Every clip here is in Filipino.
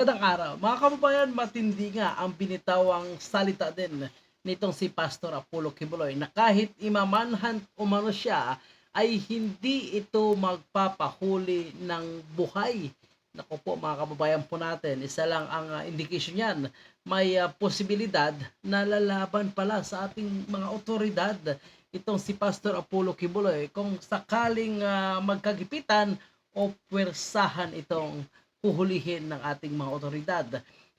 Magandang araw. Mga kababayan, matindi nga ang binitawang salita din nitong si Pastor Apollo Kibuloy na kahit imamanhan umano siya ay hindi ito magpapahuli ng buhay. Naku po mga kababayan po natin, isa lang ang uh, indication yan. May uh, posibilidad na lalaban pala sa ating mga otoridad itong si Pastor Apollo Kibuloy kung sakaling uh, magkagipitan o pwersahan itong huhulihin ng ating mga otoridad.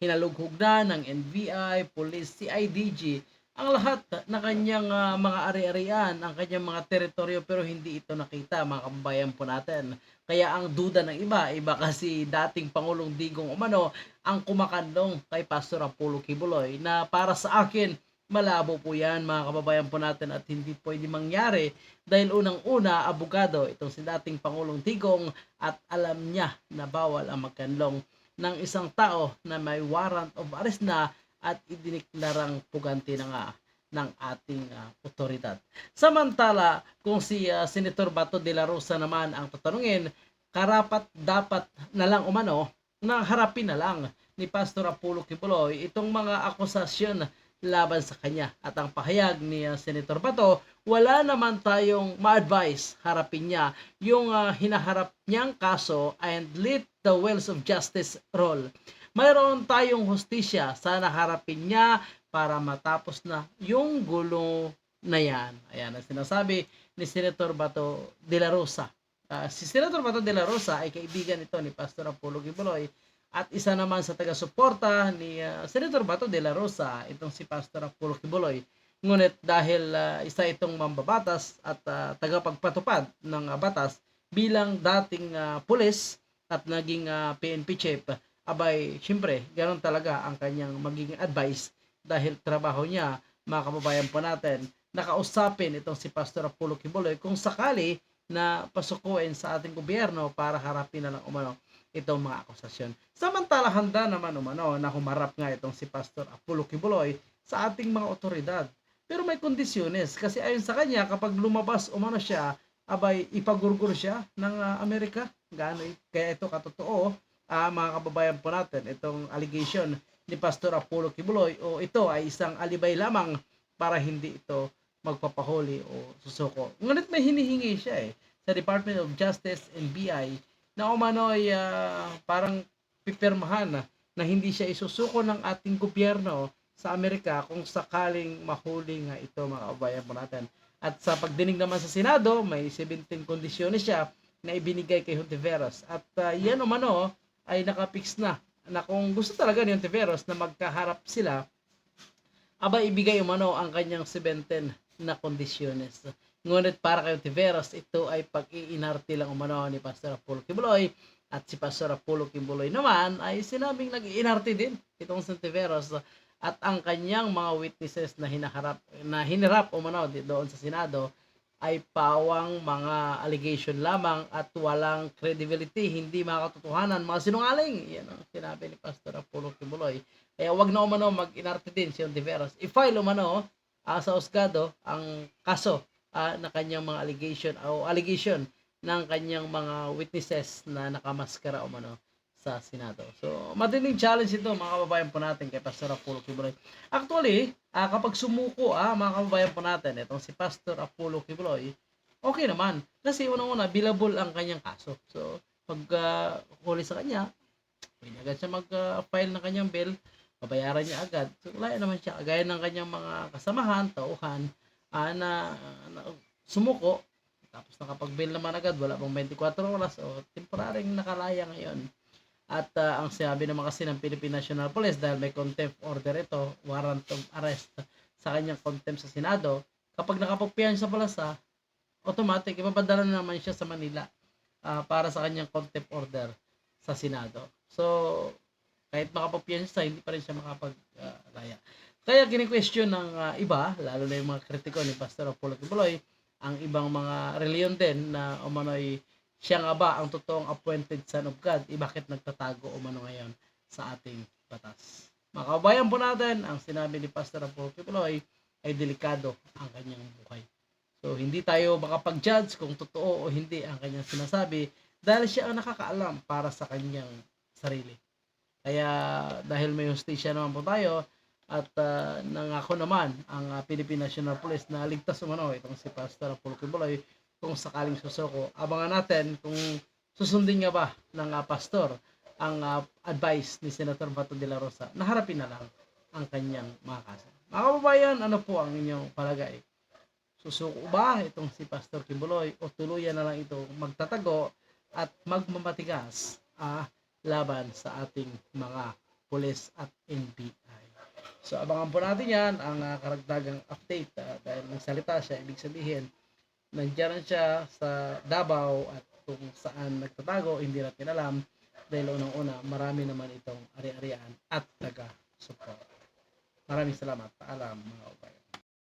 Hinalughog na ng NBI, Police, CIDG, ang lahat na kanyang uh, mga ari-arian, ang kanyang mga teritoryo pero hindi ito nakita mga kababayan po natin. Kaya ang duda ng iba, iba kasi dating Pangulong Digong Umano ang kumakandong kay Pastor Apollo Kibuloy na para sa akin malabo po yan mga kababayan po natin at hindi pwede mangyari dahil unang-una abogado itong si dating Pangulong Tigong at alam niya na bawal ang magkanlong ng isang tao na may warrant of arrest na at idiniklarang puganti na nga ng ating uh, otoridad. Samantala, kung si uh, Senator Bato de la Rosa naman ang tatanungin, karapat dapat na lang umano na harapin na lang ni Pastor Apollo Kibuloy itong mga akusasyon laban sa kanya. At ang pahayag ni uh, Senator Bato, wala naman tayong ma-advise harapin niya yung uh, hinaharap niyang kaso and let the wells of justice roll. Mayroon tayong hustisya, sana harapin niya para matapos na yung gulo na yan. Ayan ang sinasabi ni Senator Bato de la Rosa. Uh, si Senator Bato de la Rosa ay kaibigan ito ni Pastor Apollo Gibuloy at isa naman sa taga-suporta ni uh, Senator Bato de la Rosa, itong si Pastor Apollo Kibuloy. Ngunit dahil uh, isa itong mambabatas at uh, tagapagpatupad ng uh, batas bilang dating uh, pulis at naging uh, PNP chief, abay, syempre, ganoon talaga ang kanyang magiging advice dahil trabaho niya, mga kababayan po natin, nakausapin itong si Pastor Apollo Kibuloy kung sakali na pasukuin sa ating gobyerno para harapin na lang umano itong mga akusasyon. Samantala handa naman umano na humarap nga itong si Pastor Apollo Kibuloy sa ating mga otoridad. Pero may kondisyones kasi ayon sa kanya kapag lumabas umano siya, abay ipagurgur siya ng uh, Amerika. Gaano kaya ito katotoo, uh, mga kababayan po natin, itong allegation ni Pastor Apollo Kibuloy o ito ay isang alibay lamang para hindi ito magpapahuli o susuko. Ngunit may hinihingi siya eh sa Department of Justice and BI na umano'y uh, parang pipirmahan na, na hindi siya isusuko ng ating gobyerno sa Amerika kung sakaling mahuli nga ito mga kabayan po natin. At sa pagdinig naman sa Senado, may 17 kondisyones siya na ibinigay kay Hontiveros. At uh, yan umano ay nakapix na na kung gusto talaga ni Hontiveros na magkaharap sila, aba ibigay umano ang kanyang 17 na kondisyones. Ngunit para kay Tiveros, ito ay pag-iinarte lang umano ni Pastor Apollo Kibuloy at si Pastor Apollo Kibuloy naman ay sinabing nag-iinarte din itong si Tiveros at ang kanyang mga witnesses na hinaharap na hinirap umano doon sa Senado ay pawang mga allegation lamang at walang credibility, hindi makatotohanan, mga sinungaling. Yan ang sinabi ni Pastor Apollo Kibuloy. Kaya wag na umano mag-inarte din si Ontiveros. I-file umano uh, sa Osgado ang kaso uh, na kanyang mga allegation o allegation ng kanyang mga witnesses na nakamaskara o mano sa Senado. So, matining challenge ito mga kababayan po natin kay Pastor Apollo Kibuloy. Actually, uh, kapag sumuko ah, mga kababayan po natin, itong si Pastor Apollo Kibuloy, okay naman. Kasi unang-una, billable ang kanyang kaso. So, pag uh, huli sa kanya, pwede agad siya mag-file uh, ng kanyang bill, babayaran niya agad. So, wala naman siya. Gaya ng kanyang mga kasamahan, tauhan, uh, na, na sumuko. Tapos nakapag-bail naman agad. Wala pang 24 oras o temporaryong nakalaya ngayon. At uh, ang sinabi naman kasi ng Philippine National Police dahil may contempt order ito warrant of arrest sa kanyang contempt sa Senado kapag nakapagpiyan sa palasa automatic ipapadala na naman siya sa Manila uh, para sa kanyang contempt order sa Senado. So kahit makapagpiyan siya hindi pa rin siya makapaglaya uh, kaya kini-question ng uh, iba, lalo na yung mga kritiko ni Pastor Apollo Kibuloy, ang ibang mga reliyon din na umano'y siya nga ba ang totoong appointed son of God, eh bakit nagtatago umano ngayon sa ating batas. Mga kabayan po natin, ang sinabi ni Pastor Apollo Kibuloy ay delikado ang kanyang buhay. So, hindi tayo makapag-judge kung totoo o hindi ang kanyang sinasabi dahil siya ang nakakaalam para sa kanyang sarili. Kaya dahil may hustisya naman po tayo at ah, nangako naman ang ah, Philippine National Police na ligtas umano itong si Pastor Apollo Kibuloy kung sakaling susuko. Abangan natin kung susundin nga ba ng ah, pastor ang ah, advice ni Senator Bato de la Rosa na harapin na lang ang kanyang mga kaso. Mga kababayan, ano po ang inyong palagay? Susuko ba itong si Pastor Kibuloy o tuluyan na lang ito magtatago at magmamatigas ah, laban sa ating mga pulis at NBI. So abangan po natin yan ang ah, karagdagang update ah, dahil nagsalita siya, ibig sabihin nandiyan siya sa Davao at kung saan nagtatago, hindi natin alam dahil unang-una marami naman itong ari-arian at taga-support. Maraming salamat. Paalam mga kababayan.